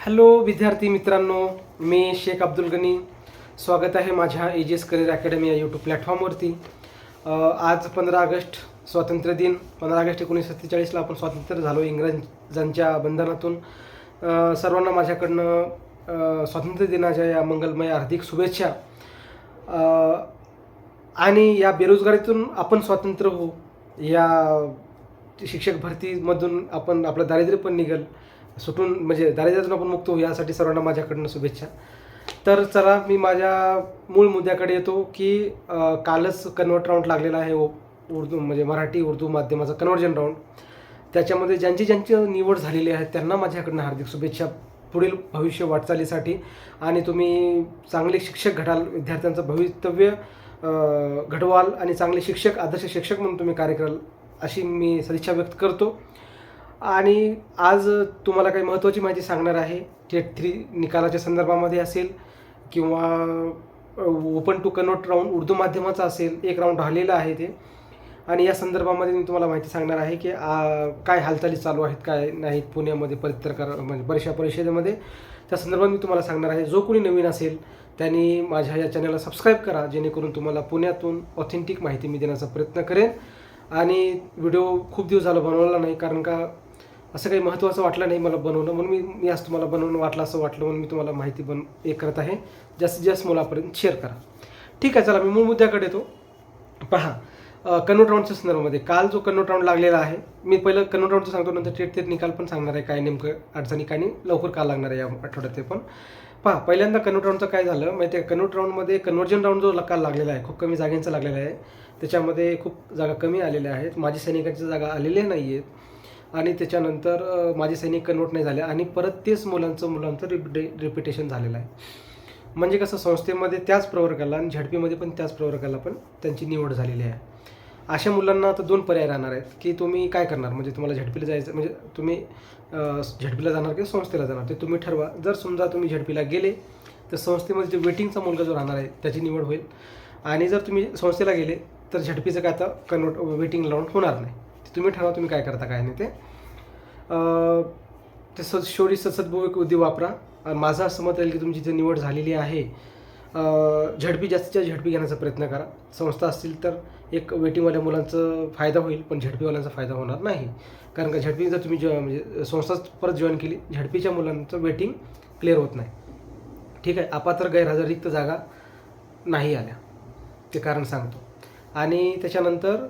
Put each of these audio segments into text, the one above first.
Hello विद्यार्थी मित्रांनो मी शेख अब्दुल गनी. स्वागत आहे माझ्या एज एस करिअर अकॅडमी या यूट्यूब प्लॅटफॉर्मवरती आज पंधरा ऑगस्ट स्वातंत्र्य दिन. पंधरा ऑगस्ट एकोणीसशे सत्तेचाळीसला आपण स्वातंत्र्य झालो इंग्रजांच्या बंधनातून. सर्वांना माझ्याकडनं स्वातंत्र्य दिनाच्या या मंगलमय हार्दिक शुभेच्छा. आणि या बेरोजगारीतून आपण स्वातंत्र्य होऊ या शिक्षक भरतीमधून आपण आपलं दारिद्र्य पण निघेल. सुटून म्हणजे दारिद्र्यातून आपण मुक्त होऊ यासाठी सर्वांना माझ्याकडनं शुभेच्छा. तर चला मी माझ्या मूळ मुद्द्याकडे येतो की कालच कन्वर्ट राऊंड लागलेला आहे उर्दू म्हणजे मराठी उर्दू माध्यमाचा कन्वर्जन राऊंड. त्याच्यामध्ये ज्यांची ज्यांची निवड झालेली आहे त्यांना माझ्याकडनं हार्दिक शुभेच्छा. पुढील भविष्य वाटचालीसाठी आणि तुम्ही चांगले शिक्षक घडाल विद्यार्थ्यांचं भवितव्य घडवाल आणि चांगले शिक्षक आदर्श शिक्षक म्हणून तुम्ही कार्य कराल अशी मी सदिच्छा व्यक्त करतो. आणि आज तुम्हाला काही महत्त्वाची माहिती सांगणार आहे. टेट थ्री निकालाच्या संदर्भामध्ये असेल किंवा open to convert round Urdu माध्यमाचा असेल एक राऊंड राहिलेला आहे ते. आणि या संदर्भामध्ये मी तुम्हाला माहिती सांगणार आहे की काय हालचाली चालू आहेत काय नाहीत पुण्यामध्ये पत्रकार म्हणजे परीक्षा परिषदेमध्ये. त्या संदर्भात मी तुम्हाला सांगणार आहे जो कोणी नवीन असेल त्यांनी माझ्या या चॅनलला सबस्क्राईब करा जेणेकरून तुम्हाला पुण्यातून ऑथेंटिक माहिती मी देण्याचा प्रयत्न करेन. आणि व्हिडिओ खूप दिवस झाला बनवला नाही कारण का असं काही महत्त्वाचं वाटलं नाही मला बनवणं. म्हणून मी मी आज तुम्हाला बनवणं वाटलं असं वाटलं म्हणून मी तुम्हाला माहिती बन हे करत आहे. जास्तीत जास्त मुलापर्यंत शेअर करा. ठीक आहे चला मी मूळ मुद्द्याकडे येतो. पहा कन्वर्ट राऊंडच्या संदर्भामध्ये. काल जो कन्वर्ट राऊंड लागलेला आहे मी पहिलं कन्वर्ट राऊंडचं सांगतो नंतर थेट थेट निकाल पण सांगणार आहे काय नेमकं अडचणी काय नाही. लवकर काल लागणार आहे या आठवड्यात ते पण. पहा पहिल्यांदा कन्वर्ट राऊंडचं काय झालं माहिती आहे? कन्वर्ट राऊंडमध्ये कन्वर्जन राऊंड जो काल लागलेला आहे खूप कमी जागेंचा लागलेला आहे. त्याच्यामध्ये खूप जागा कमी आलेल्या आहेत. माजी सैनिकांच्या जागा आलेल्या नाही आहेत आणि त्याच्यानंतर माझे सैनिक कन्वर्ट नाही झाले आणि परत तेच मुलांचं मुलांचं रिपे रिपिटेशन झालेलं आहे. म्हणजे कसं संस्थेमध्ये त्याच प्रवर्गाला आणि झडपीमध्ये पण त्याच प्रवर्गाला पण त्यांची निवड झालेली आहे. अशा मुलांना आता दोन पर्याय राहणार आहेत की तुम्ही काय करणार? म्हणजे तुम्हाला झडपीला जायचं म्हणजे तुम्ही झडपीला जाणार की संस्थेला जाणार ते तुम्ही ठरवा. जर समजा तुम्ही झडपीला गेले तर संस्थेमध्ये जे वेटिंगचा मुलगा जो राहणार आहे त्याची निवड होईल. आणि जर तुम्ही संस्थेला गेले तर झडपीचं काय आता कन्वर्ट वेटिंग लावून होणार नाही. ते तुम्ही ठरवा तुम्ही काय करता काय नाही ते. ते स शेवटी सत्सद्भाविक बुद्धी वापरा. माझं असं मत राहील की तुमची जी निवड झालेली आहे. झडपी जास्तीत जास्त झडपी घेण्याचा प्रयत्न करा. संस्था असतील तर एक वेटिंगवाल्या मुलांचं फायदा होईल पण झडपीवाल्यांचा फायदा होणार नाही. कारण का झडपी जर तुम्ही जॉ म्हणजे संस्था परत जॉईन केली झडपीच्या मुलांचं वेटिंग क्लिअर होत नाही. ठीक आहे अपात्र गैरहजर रिक्त जागा नाही आल्या. ते कारण सांगतो. आणि त्याच्यानंतर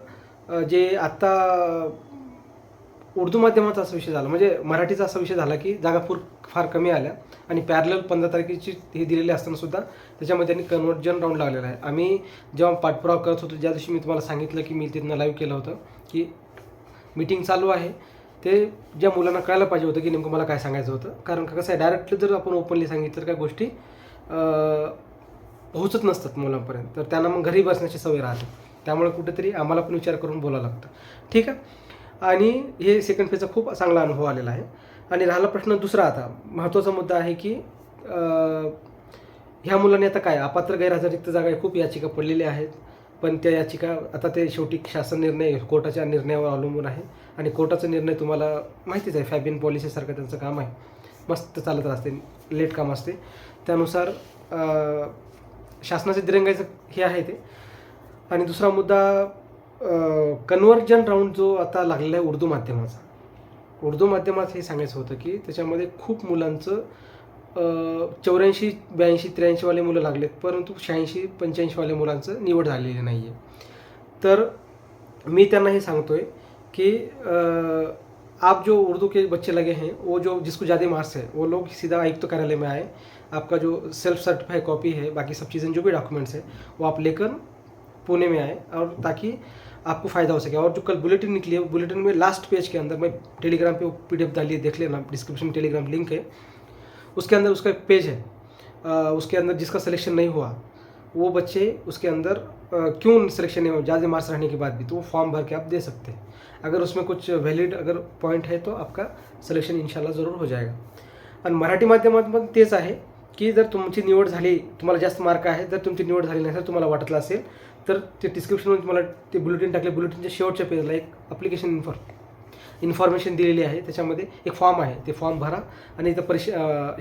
जे आत्ता उर्दू माध्यमाचा असा विषय झाला. म्हणजे मराठीचा असा विषय झाला की जागा फूर फार कमी आल्या आणि पॅरल पंधरा तारखेची हे दिलेली असताना सुद्धा त्याच्यामध्ये त्यांनी कन्वर्जन राऊंड लागलेला आहे. आम्ही जेव्हा पाठपुरावा करत होतो ज्या दिवशी मी तुम्हाला सांगितलं की मी तिथनं लाईव्ह केलं होतं की मीटिंग चालू आहे ते ज्या मुलांना कळायला पाहिजे होतं की नेमकं मला काय सांगायचं होतं. कारण का कसं आहे डायरेक्टली जर आपण ओपनली सांगितलं तर काय गोष्टी पोहोचत नसतात मुलांपर्यंत. तर त्यांना मग घरी बसण्याची सवय राहते. त्यामुळे कुठेतरी आम्हाला पण विचार करून बोलावं लागतं. ठीक आहे? आणि हे सेकंड फेजचा खूप चांगला अनुभव आलेला आहे. आणि राहिला प्रश्न दुसरा आता. महत्त्वाचा मुद्दा आहे की ह्या मुलांनी आता काय? अपात्र गैरहजर रिक्त जागा खूप याचिका पडलेल्या आहेत. पण त्या याचिका आता ते शेवटी शासन निर्णय कोर्टाच्या निर्णयावर अवलंबून आहे. आणि कोर्टाचा निर्णय तुम्हाला माहितीच आहे. फॅबिन पॉलिसीसारखं त्यांचं काम आहे. मस्त चालत असते. लेट काम असते. त्यानुसार शासनाचे दिरंगाईचं हे आहे ते. आणि दुसरा मुद्दा कन्वर्जन राऊंड जो आता लागलेला आहे उर्दू माध्यमाचा. उर्दू माध्यमात हे सांगायचं होतं की त्याच्यामध्ये खूप मुलांचं चौऱ्याऐंशी ब्याऐंशी त्र्याऐंशीवाले मुलं लागलेत परंतु शहाऐंशी पंच्याऐंशीवाल्या मुलांचं निवड झालेली नाही आहे तर मी त्यांना हे सांगतो आहे कि आप जो उर्दू के बच्चे लगे हैं वो जो जिसको ज़्यादा मार्क्स है वो लोग सीधा आयुक्त कार्यालय में आए आपका जो सेल्फ सर्टिफाइड कॉपी है बाकी सब चीज़ें जो भी डॉक्यूमेंट्स है वो आप लेकर पुणे में आए और ताकि आपको फ़ायदा हो सके। और जो कल बुलेटिन निकली है बुलेटिन में लास्ट पेज के अंदर मैं टेलीग्राम पे पी डी डाली है देख लेना। डिस्क्रिप्शन में टेलीग्राम लिंक है। उसके अंदर उसका एक पेज है। अ, उसके अंदर जिसका सिलेक्शन नहीं हुआ वो बच्चे उसके अंदर अ, क्यों सिलेक्शन नहीं हुआ? ज़्यादा मार्क्स रहने के बाद भी तो वो फॉर्म भर के आप दे सकते हैं। अगर उसमें कुछ वैलिड अगर पॉइंट है तो आपका सिलेक्शन इंशाल्लाह ज़रूर हो जाएगा। आणि मराठी माध्यमात पण तेच आहे की जर तुमची निवड झाली तुम्हाला जास्त मार्क आहे जर तुमची निवड झाली तर तुम्हाला वाटलं असेल तर ते डिस्क्रिप्शनमध्ये तुम्हाला ते बुलेटिन टाकले. बुलेटिनच्या शेवटच्या पेजला एक अप्लिकेशन इन्फॉर्म इन्फॉर्मेशन दिलेली आहे. त्याच्यामध्ये एक फॉर्म आहे. ते फॉर्म भरा आणि इथं परिश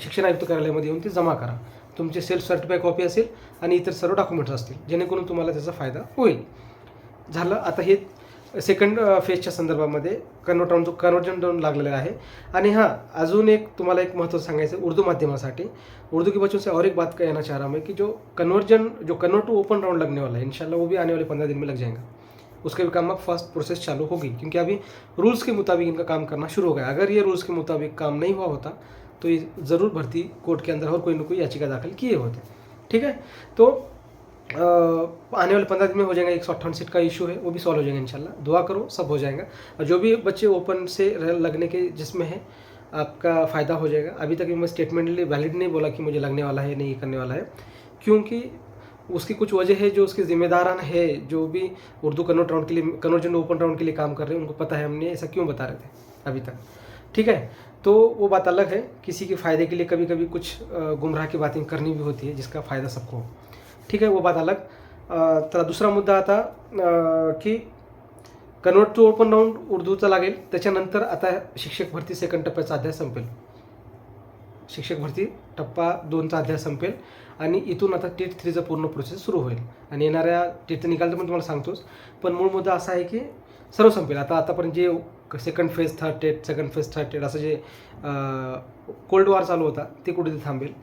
शिक्षण आयुक्त कार्यालयामध्ये येऊन ते जमा करा. तुमचे सेल्फ सर्टिफाय कॉपी असेल आणि इतर सर्व डॉक्युमेंट्स असतील जेणेकरून तुम्हाला त्याचा फायदा होईल. झालं. आता हे सेकंड फेजच्या संदर्भामध्ये कन्वर्ट राऊंड कन्वर्जन राऊंड लागलेला आहे. आणि हाँ, अजून एक तुम्हाला एक महत्त्व सांगायचं उर्दू माध्यमासाठी. उर्दू की बच्चों से और एक बात कहना चाह रहा हूँ मैं, कि जो कन्वर्जन जो कन्वर्ट टू ओपन राउंड लगने वाला है इंशाल्लाह वो भी आने वाले पंद्रह दिन में लग जाएगा. उसके भी काम अब फ़र्स्ट प्रोसेस चालू होगी, क्योंकि अभी रूल्स के मुताबिक इनका काम करना शुरू हो गया अगर ये रूल्स के मुताबिक काम नहीं हुआ होता तो ये ज़रूर भर्ती कोर्ट के अंदर और कोई ना कोई याचिका दाखिल किए होते। ठीक है? तो आने वाले पंद्रह दिन में हो जाएगा एक सौ अट्ठावन सीट का इशू है, वो भी सॉल्व हो जाएगा इंशाल्लाह। दुआ करो, सब हो जाएगा। और जो भी बच्चे ओपन से लगने के जिसमें है, आपका फ़ायदा हो जाएगा। अभी तक मैं स्टेटमेंटली वैलिड नहीं बोला कि मुझे लगने वाला है नहीं करने वाला है, क्योंकि उसकी कुछ वजह है, जो उसके जिम्मेदारान है, जो भी उर्दू कन्वर्ट राउंड के लिए कन्वर्जन ओपन राउंड के लिए काम कर रहे हैं, उनको पता है हमने, ऐसा क्यों बता रहे थे अभी तक। ठीक है? तो वो बात अलग है, किसी के फ़ायदे के लिए कभी कभी कुछ गुमराह की बातें करनी भी होती है, जिसका फ़ायदा सबको हो। ठीक आहे वो बात अलग तर दुसरा मुद्दा आता की कन्वर्ट टू ओपन राऊंड उर्दूचा लागेल. त्याच्यानंतर आता शिक्षक भरती सेकंड टप्प्याचा अध्याय संपेल. शिक्षक भरती टप्पा दोनचा अध्याय संपेल आणि इथून आता टेट थ्रीचा पूर्ण प्रोसेस सुरू होईल. आणि येणाऱ्या टेटचा निकाल तर पण तुम्हाला सांगतोच. पण मूळ मुद्दा असा आहे की सर्व संपेल. आता आतापर्यंत जे second phase third TET second phase third TET असं जे कोल्ड वॉर चालू होता ते कुठेतरी थांबेल.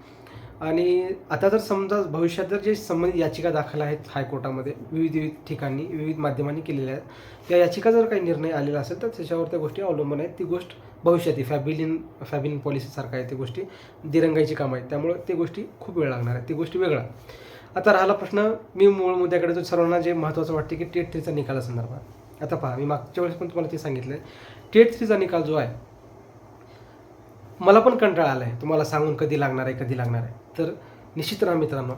आणि आता जर समजा भविष्यात जर जे संबंधित याचिका दाखल आहेत हायकोर्टामध्ये विविध विविध ठिकाणी विविध माध्यमांनी केलेल्या आहेत त्या याचिका जर काही निर्णय आलेला असेल तर त्याच्यावर त्या गोष्टी अवलंबून आहेत. ती गोष्ट भविष्यात फॅबिलिन फॅबिलिन पॉलिसीसारखं आहे ती गोष्टी. दिरंगाईची कामं आहेत. त्यामुळे ते गोष्टी खूप वेळ लागणार आहेत. ती गोष्टी वेगळा. आता राहिला प्रश्न मी मूळ मुद्द्याकडे जो सर्वांना जे महत्त्वाचं वाटते की टेट थ्रीचा निकाला संदर्भात. आता पहा मी मागच्या वेळेस पण तुम्हाला ते सांगितलं टेट थ्रीचा निकाल जो आहे मला पण कंटाळा आला आहे तुम्हाला सांगून कधी लागणार आहे कधी लागणार आहे. तर निश्चित ना मित्रांनो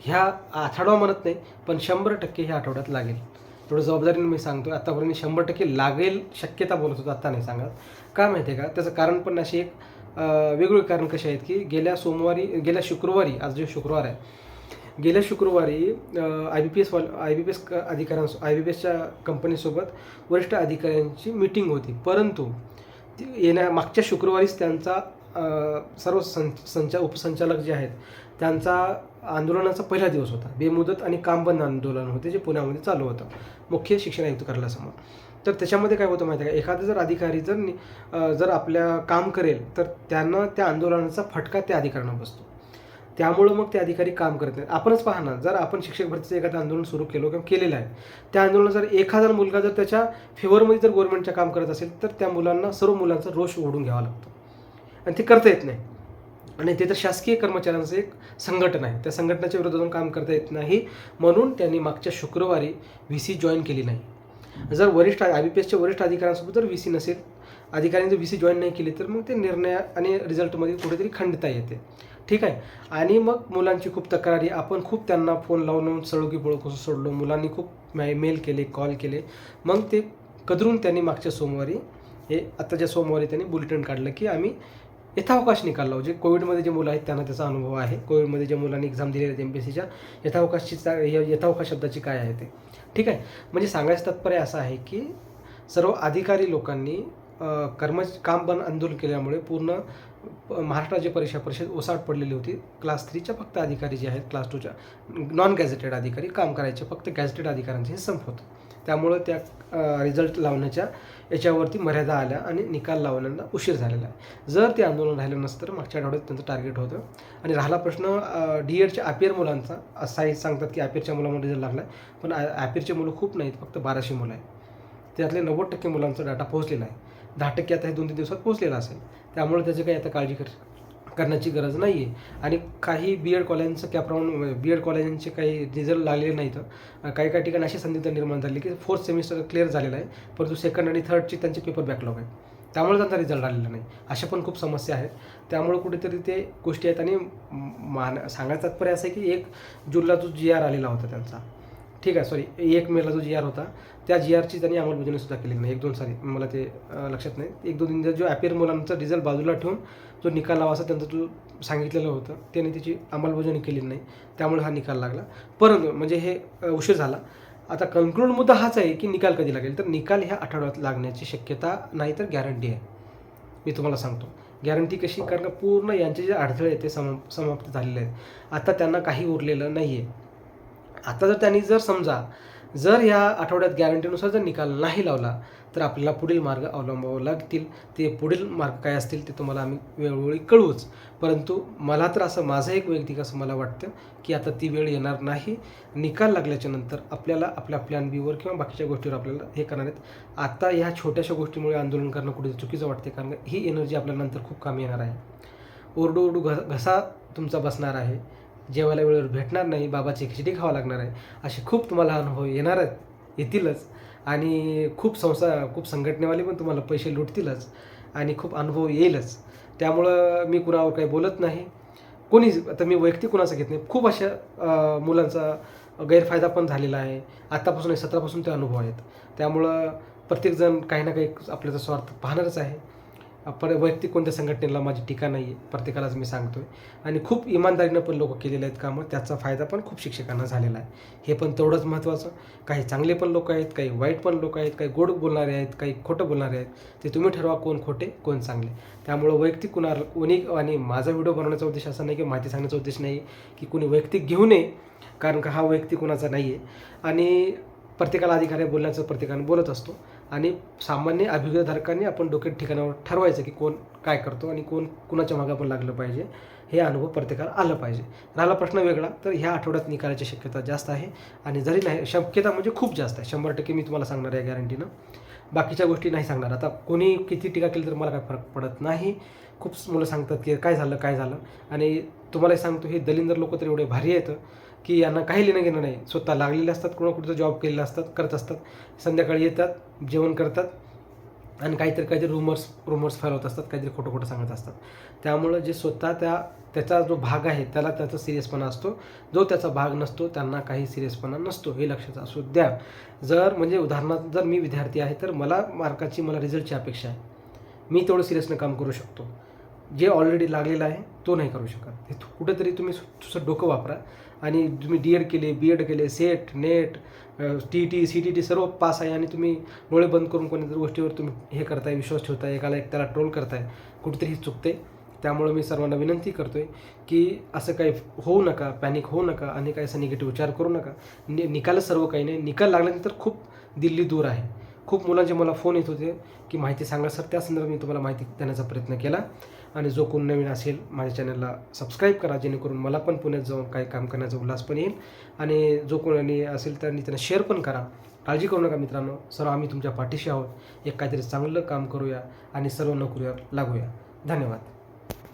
ह्या आठवडा म्हणत नाही पण शंभर टक्के ह्या आठवड्यात लागेल. थोडं जबाबदारीने मी सांगतो आत्तापर्यंत शंभर टक्के लागेल शक्यता बोलत होतो आत्ता नाही सांगत. का माहिती आहे का? त्याचं कारण पण अशी एक अं, वेगवेगळी कारण कशी आहेत की गेल्या सोमवारी गेल्या शुक्रवारी आज जो शुक्रवार आहे गेल्या शुक्रवारी I B P S I B P S अधिकाऱ्यांस I B P एसच्या कंपनीसोबत वरिष्ठ अधिकाऱ्यांची मीटिंग होती. परंतु येण्या मागच्या शुक्रवारीच त्यांचा सर्व सं संचा उपसंचालक जे आहेत त्यांचा आंदोलनाचा पहिला दिवस होता. बेमुदत आणि कामबंद आंदोलन होते जे पुण्यामध्ये चालू होतं. मुख्य शिक्षण आयुक्त कार्यालयासमोर. तर त्याच्यामध्ये काय होतं माहिती आहे का? एखादा जर अधिकारी जर जर आपल्या काम करेल तर त्यांना त्या आंदोलनाचा फटका त्या अधिकाऱ्यांना बसतो. त्यामुळं मग ते अधिकारी काम करत नाहीत. आपणच पहा ना जर आपण शिक्षक भरतीचं एखादं आंदोलन सुरू केलं किंवा केलेलं आहे त्या आंदोलनात जर एखादा मुलगा जर त्याच्या फेवरमध्ये जर गव्हर्नमेंटच्या काम करत असेल तर त्या मुलांना सर्व मुलांचा रोष ओढून घ्यावा लागतो. आणि ते करता येत नाही. आणि ते तर शासकीय कर्मचाऱ्यांचं एक संघटना आहे. त्या संघटनेच्या विरोधातून काम करता येत नाही म्हणून त्यांनी मागच्या शुक्रवारी व्ही सी जॉईन केली नाही. जर वरिष्ठ आय बी पी एसच्या वरिष्ठ अधिकाऱ्यांसोबत जर व्ही सी नसेल अधिकाऱ्यांनी जर व्ही सी जॉईन नाही केली तर मग ते निर्णय आणि रिझल्टमध्ये कुठेतरी खंडता येते. ठीक आहे? आणि मग मुलांची खूप तक्रारी. आपण खूप त्यांना फोन लावून सळोगी सळू कसं सोडलो. मुलांनी खूप मेल केले कॉल केले. मग ते कदरून त्यांनी मागच्या सोमवारी हे आत्ताच्या सोमवारी त्यांनी बुलेटिन काढलं की आम्ही यथावकाश निकाल लावू. जे कोविडमध्ये जे मुलं आहेत त्यांना त्याचा अनुभव आहे. कोविडमध्ये जे मुलांनी एक्झाम दिलेल्या आहेत एम पी एस सीच्या यथावकाशची चा- य- यथावकाश शब्दाची काय आहे ते? ठीक आहे? म्हणजे सांगायचं तात्पर्य असं आहे की सर्व अधिकारी लोकांनी कर्मच कर्म काम बंद आंदोलन केल्यामुळे पूर्ण प- महाराष्ट्र राज्य परीक्षा परिषद ओसाड पडलेली होती. क्लास थ्रीच्या फक्त अधिकारी जे आहेत क्लास टूच्या नॉन गॅझेटेड अधिकारी काम करायचे. फक्त गॅझेटेड अधिकाऱ्यांचे हे संप होतं. त्यामुळं त्या रिझल्ट लावण्याच्या याच्यावरती मर्यादा आल्या आणि निकाल लावण्याला उशीर झालेला आहे. जर ते आंदोलन राहिलं नसतं तर मागच्या आठवड्यात त्यांचं टार्गेट होतं. आणि राहिला प्रश्न डी एडच्या आपियर मुलांचा. असाही सांगतात की आपियरच्या मुलामध्ये रिझल्ट लागला आहे पण आपियरचे मुलं खूप नाहीत फक्त बाराशे मुलं आहेत. त्यातले नव्वद टक्के मुलांचा डाटा पोहोचलेला आहे. दहा टक्के आता हे दोन तीन दिवसात पोहोचलेला असेल. त्यामुळे त्याची काही आता काळजी कर करण्याची गरज नाही आहे आणि काही बी एड कॉलेजांचं कॅपराऊंड बी एड कॉलेजांचे काही रिझल्ट लागलेले नाहीत. काही काही ठिकाणी अशी संधी निर्माण झाली की फोर्थ सेमिस्टर क्लिअर झालेला आहे परंतु सेकंड आणि थर्डचे त्यांचे पेपर बॅकलॉग आहे. त्यामुळे त्यांचा रिझल्ट आलेला नाही. अशा पण खूप समस्या आहेत. त्यामुळे कुठेतरी ते गोष्टी आहेत आणि मान सांगायचं तात्पर्य असं आहे की एक जूनला जो जी आर आलेला होता त्यांचा. ठीक आहे सॉरी एक मेला जो जी आर होता त्या जी आरची त्यांनी अंमलबजावणी सुद्धा केली नाही. एक दोन साली मला ते लक्षात नाही. एक दोन दिन जो ॲपियर मुलांचा रिझल्ट बाजूला ठेवून जो निकाल लावा असा त्यांचं जो सांगितलेलं होतं त्याने त्याची अंमलबजावणी केली नाही. त्यामुळे हा निकाल लागला. परंतु म्हणजे हे उशीर झाला. आता कन्क्लूड मुद्दा हाच आहे की निकाल कधी लागेल? तर निकाल ह्या आठवड्यात लागण्याची शक्यता नाही तर गॅरंटी आहे. मी तुम्हाला सांगतो. गॅरंटी कशी? कारण पूर्ण यांचे जे अडथळे आहेत ते सम समाप्त झालेले आहेत. आता त्यांना काही उरलेलं नाही आहे आता जर त्यांनी जर समजा जर या आठवड्यात गॅरंटीनुसार जर निकाल नाही लावला तर आपल्याला पुढील मार्ग अवलंबावे लागतील. ते पुढील मार्ग काय असतील ते तुम्हाला आम्ही वेळोवेळी कळवूच. परंतु मला तर असं माझं एक वैयक्तिक असं मला वाटतं की आता ती वेळ येणार नाही. निकाल लागल्याच्या नंतर आपल्याला आपल्या प्लॅन बीवर किंवा बाकीच्या गोष्टीवर आपल्याला हे करणार आहेत. आता ह्या छोट्याशा गोष्टीमुळे आंदोलन करणं कुठे चुकीचं वाटते कारण ही एनर्जी आपल्याला नंतर खूप कामी येणार आहे. ओरडू ओरडू घ घसा तुमचा बसणार आहे. जेवायला वेळेवर भेटणार नाही बाबाची खिचडी खावा लागणार आहे असे खूप तुम्हाला अनुभव येणार आहेत येतीलच. आणि खूप संस्था खूप संघटनेवाले पण तुम्हाला पैसे लुटतीलच आणि खूप अनुभव येईलच. त्यामुळं मी कुणावर काही बोलत नाही. कोणी आता मी वैयक्तिक कुणाचं घेत नाही खूप अशा मुलांचा गैरफायदा पण झालेला आहे. आत्तापासून सतरापासून ते अनुभव आहेत. त्यामुळं प्रत्येकजण काही ना काही आपल्याचा स्वार्थ पाहणारच आहे. पर वैयक्तिक कोणत्या संघटनेला माझी टीका नाही आहे प्रत्येकालाच मी सांगतोय. आणि खूप इमानदारीनं पण लोक केलेले आहेत कामं त्याचा फायदा पण खूप शिक्षकांना झालेला आहे. हे पण तेवढंच महत्त्वाचं. काही चांगले पण लोक आहेत काही वाईट पण लोक आहेत काही गोड बोलणारे आहेत काही खोटं बोलणारे आहेत. ते तुम्ही ठरवा कोण खोटे कोण चांगले. त्यामुळं वैयक्तिक कुणाला कोणी आणि माझा व्हिडिओ बनवण्याचा उद्देश असा नाही की माहिती सांगण्याचा उद्देश नाही की कोणी वैयक्तिक घेऊ नये कारण का हा वैयक्तिक कुणाचा नाही आहे आणि प्रत्येकाला अधिकार आहे बोलण्याचं प्रत्येकाने बोलत असतो. आणि सामान्य अभियोगधारकांनी आपण डोक्यात ठिकाणावर ठरवायचं की कोण काय करतो आणि कोण कुणाच्या मागं पण लागलं पाहिजे हे अनुभव प्रत्येकाला आलं पाहिजे. राहिला प्रश्न वेगळा तर ह्या आठवड्यात निकालाची शक्यता जास्त आहे. आणि जरी नाही शक्यता म्हणजे खूप जास्त आहे. शंभर टक्के मी तुम्हाला सांगणार आहे गॅरंटीनं बाकीच्या गोष्टी नाही सांगणार. आता कोणी किती टीका केली तर मला काय फरक पडत नाही. खूप मुलं सांगतात की काय झालं काय झालं. आणि तुम्हाला सांगतो हे दलिंदर लोक तर एवढे भारी आहेत. की यांना काही लेणं घेणं नाही. स्वतः लागलेले असतात कुणा कुठं जॉब केलेले असतात करत असतात. संध्याकाळी येतात जेवण करतात आणि काहीतरी काहीतरी रुमर्स रुमर्स फैलवत असतात काहीतरी खोटं खोटं सांगत असतात. त्यामुळं जे स्वतः त्या त्याचा जो भाग आहे त्याला त्याचा सिरियसपणा असतो. जो त्याचा भाग नसतो त्यांना काही सिरियसपणा नसतो हे लक्षात असू द्या. जर म्हणजे उदाहरणार्थ जर मी विद्यार्थी आहे तर मला मार्काची मला रिझल्टची अपेक्षा आहे. मी तेवढं सिरियसनं काम करू शकतो. जे ऑलरेडी लागलेलं आहे तो नाही करू शकत. हे कुठेतरी तुम्ही तुझं डोकं वापरा आणि तुम्ही डी एड केले बी एड केले SET NET T T C T T सर्व पास आहे आणि तुम्ही डोळे बंद करून कोणत्या गोष्टीवर तुम्ही हे करताय विश्वास ठेवताय एकाला एक त्याला ट्रोल करताय कुठेतरी हे चुकते त्यामुळं मी सर्वांना विनंती करतो आहे की असं काही होऊ नका पॅनिक होऊ नका आणि काही असं निगेटिव्ह विचार करू नका. नि निकाल सर्व काही नाही. निकाल लागल्यानंतर खूप दिल्ली दूर आहे. खूप मुलांचे मला फोन येत होते की माहिती सांगा. सर त्या संदर्भात मी तुम्हाला माहिती देण्याचा प्रयत्न केला. आणि जो कोण नवीन असेल माझ्या चॅनलला सबस्क्राईब करा जेणेकरून मला पण पुण्यात जाऊन काही काम करण्याचा उल्हास पण येईल. आणि जो कोणी असेल त्यांनी त्यांना शेअर पण करा. काळजी करू नका मित्रांनो. सर्व आम्ही तुमच्या पाठीशी आहोत. एक काहीतरी चांगलं काम करूया आणि सर्व नोकरीवर लागूया. धन्यवाद.